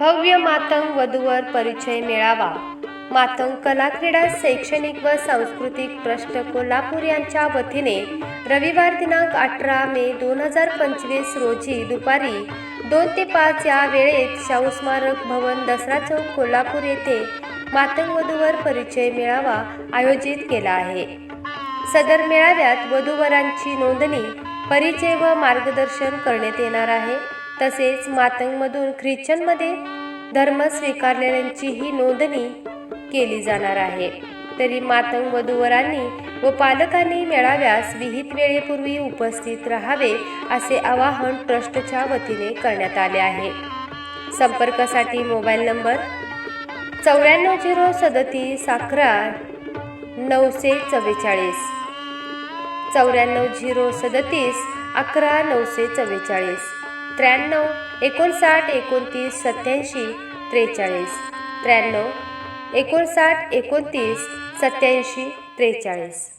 भव्य मातंग वधूवर परिचय मेळावा. मातंग कलाक्रीडा शैक्षणिक व सांस्कृतिक ट्रस्ट कोल्हापूर यांच्या वतीने रविवार दिनांक अठरा मे दोन हजार पंचवीस रोजी दुपारी दोन ते पाच या वेळेत शाहू स्मारक भवन दसरा चौक कोल्हापूर येथे मातंग वधूवर परिचय मेळावा आयोजित केला आहे. सदर मेळाव्यात वधूवरांची नोंदणी परिचय व मार्गदर्शन करण्यात येणार आहे. तसेच मातंगमधून ख्रिश्चनमध्ये धर्म स्वीकारलेल्यांचीही नोंदणी केली जाणार आहे. तरी मातंग वधूवरांनी व पालकांनी मेळाव्यास विहित वेळेपूर्वी उपस्थित राहावे असे आवाहन ट्रस्टच्या वतीने करण्यात आले आहे. संपर्कासाठी मोबाईल नंबर चौऱ्याण्णव झिरो सदतीस अकरा नऊशे चव्वेचाळीस. चौऱ्याण्णव झिरो सदतीस अकरा नऊशे चव्वेचाळीस. त्र्याण्णव एकोणसाठ एकोणतीस सत्याऐंशी त्रेचाळीस. त्र्याण्णव एकोणसाठ एकोणतीस सत्याऐंशी त्रेचाळीस.